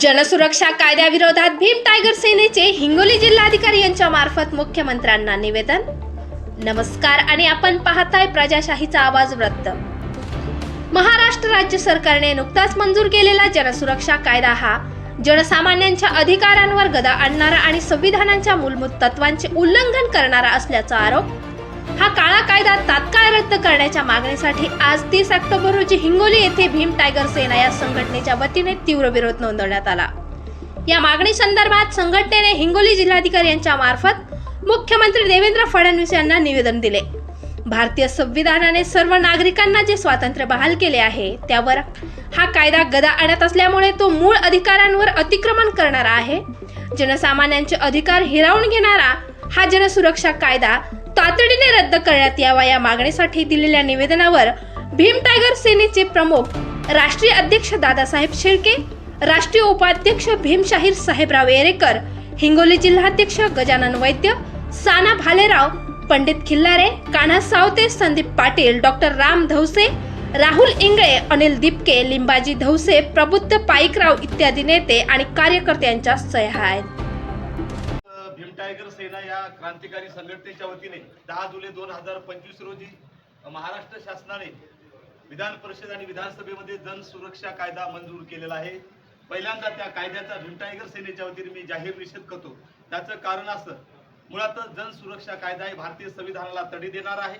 जनसुरक्षा कायद्याविरोधात भीम टायगर सेनेचे हिंगोली जिल्हाधिकारी यांच्या मार्फत मुख्यमंत्र्यांना निवेदन. नमस्कार आणि आपण पाहताय प्रजाशाहीचा आवाज वृत्त. महाराष्ट्र राज्य सरकारने नुकताच मंजूर केलेला जनसुरक्षा कायदा हा जनसामान्यांच्या अधिकारांवर गदा आणणारा आणि संविधानाच्या मूलभूत तत्वांचे उल्लंघन करणारा असल्याचा आरोप हा काळा कायदा तात्काळ रद्द करण्याच्या मागणीसाठी आज तीस ऑक्टोबर रोजी हिंगोली येथे भीम टायगर सेना या संघटनेच्या वतीने तीव्र विरोध नोंदवण्यात आला. या मागणी संदर्भात संघटनेने हिंगोली जिल्हाधिकारी यांच्या मार्फत मुख्यमंत्री देवेंद्र फडणवीस यांना निवेदन दिले. भारतीय संविधानाने सर्व नागरिकांना जे स्वातंत्र्य बहाल केले आहे त्यावर हा कायदा गदा आणत असल्यामुळे तो मूळ अधिकारांवर अतिक्रमण करणारा आहे. जनसामान्यांचे अधिकार हिरावून घेणारा हा जनसुरक्षा कायदा तातडीने रद्द करण्यात यावा या मागणीसाठी दिलेल्या निवेदनावर भीम टायगर सेनेचे प्रमुख राष्ट्रीय अध्यक्ष दादासाहेब शेळके राष्ट्रीय उपाध्यक्ष भीमशाहीर साहेबराव येरेकर हिंगोली जिल्हाध्यक्ष गजानन वैद्य साना भालेराव पंडित खिल्लारे कान्हा सावते संदीप पाटील डॉक्टर राम धवसे राहुल इंगळे अनिल दिपके लिंबाजी धवसे प्रबुद्ध पाईकराव इत्यादी नेते आणि कार्यकर्त्यांच्या सह्या आहेत. भीम टायगर सेना या क्रांतिकारी संघटनेच्या वतीने दहा जुलै दोन हजार पंचवीस रोजी महाराष्ट्र शासनाने विधान परिषद आणि विधानसभेमध्ये जन सुरक्षा कायदा मंजूर केलेला आहे. पहिल्यांदा त्या कायद्याचा भीम टायगर सेनेच्या वतीने मी जाहीर निषेध करतो. त्याचं कारण असं मुळातच जन सुरक्षा कायदा हे भारतीय संविधानाला तडे देणार आहे.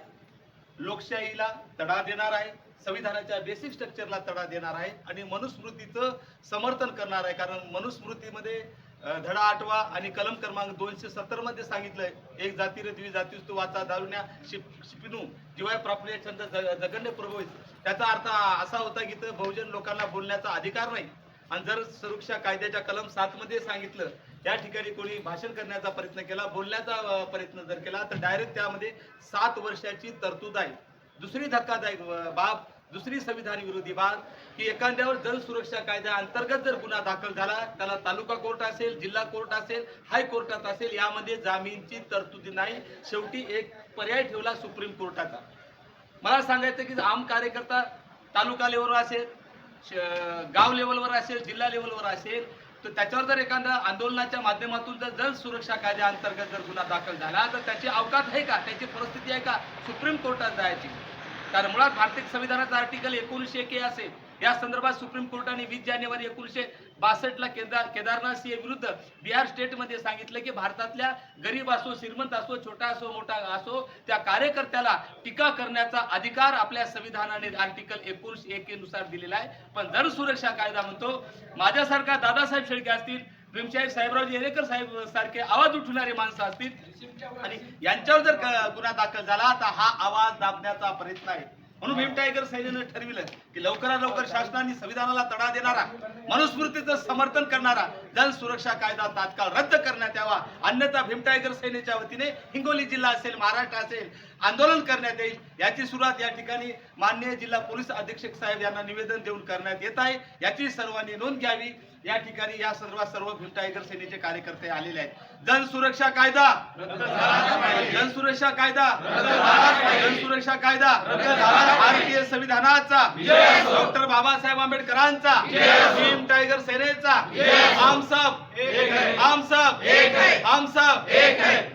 लोकशाहीला तडा देणार आहे संविधानाच्या बेसिक स्ट्रक्चरला तडा देणार आहे आणि मनुस्मृतीचं समर्थन करणार आहे. कारण मनुस्मृतीमध्ये धडा आठवा आणि कलम क्रमांक दोनशे सत्तरमध्ये सांगितलंय एक जाती रे द्वि जातीस्तू वाचा दारुण्या शिप शिपिनू जिवाय प्राप्त छंद जगण्य प्रभू त्याचा अर्थ असा होता की इथं बहुजन लोकांना बोलण्याचा अधिकार नाही. आणि जर सुरक्षा कायद्याच्या कलम सात मध्ये सांगितलं त्या ठिकाणी कोणी भाषण करण्याचा प्रयत्न केला बोलण्याचा प्रयत्न जर केला तर डायरेक्ट त्यामध्ये सात वर्षाची तरतूद आहे. दुसरी धक्कादायक बाब दुसरी संविधान विरोधी बाब की एखाद्यावर जल सुरक्षा कायद्या अंतर्गत जर गुन्हा दाखल झाला त्याला तालुका कोर्ट असेल जिल्हा कोर्ट असेल हायकोर्टात असेल यामध्ये जामीनची तरतुदी नाही. शेवटी एक पर्याय ठेवला सुप्रीम कोर्टाचा. मला सांगायचं की आम कार्यकर्ता तालुका लेवलवर असेल गाव लेवलवर असेल जिल्हा लेवलवर असेल तर त्याच्यावर जर एखाद्या आंदोलनाच्या माध्यमातून जर जल सुरक्षा कायद्या अंतर्गत जर गुन्हा दाखल झाला तर त्याची अवकात आहे का? त्याची परिस्थिती आहे का? सुप्रीम कोर्टात जायची. कारण मुळात भारतीय संविधानाचा आर्टिकल एकोणीसशे एक असेल. या संदर्भात सुप्रीम कोर्टाने वीस जानेवारी एकोणीसशे बासष्टला केदार केदारनाथ सिंह विरुद्ध बिहार स्टेटमध्ये सांगितलं की भारतातल्या गरीब असो श्रीमंत असो छोटा असो मोठा असो त्या कार्यकर्त्याला टीका करण्याचा अधिकार आपल्या संविधानाने आर्टिकल एकोणीसशे एक नुसार दिलेला आहे. पण जर सुरक्षा कायदा म्हणतो माझ्यासारखा दादासाहेब शेळके असतील भीमसाहेब साहेबराव येरेकर साहेब सारखे आवाज उठवणारे माणसं असतील आणि यांच्यावर जर गुन्हा दाखल झाला तर हा आवाज दाबण्याचा प्रयत्न आहे. म्हणून भीम टायगर सैन्यानं ठरविलं की लवकरात लवकर शासनाने संविधानाला तडा देणारा मनुस्मृतीचं समर्थन करणारा जल सुरक्षा कायदा तात्काळ रद्द करण्यात यावा. अन्यथा भीम टायगर सैन्याच्या वतीने हिंगोली जिल्हा असेल महाराष्ट्र असेल आंदोलन करण्यात येईल. याची सुरुवात या ठिकाणी माननीय जिल्हा पोलीस अधीक्षक साहेब यांना निवेदन देऊन करण्यात येत आहे. याची सर्वांनी नोंद घ्यावी. या ठिकाणी या सर्वात सर्व भीम टायगर सेनेचे कार्यकर्ते आलेले आहेत. जन सुरक्षा कायदा. जन सुरक्षा कायदा. जन सुरक्षा कायदा. भारतीय संविधानाचा. डॉक्टर बाबासाहेब आंबेडकरांचा. भीम टायगर सेनेचा. आम सब. आम सब. आम सब.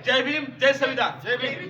जय भीम जय संविधान. जय भीम.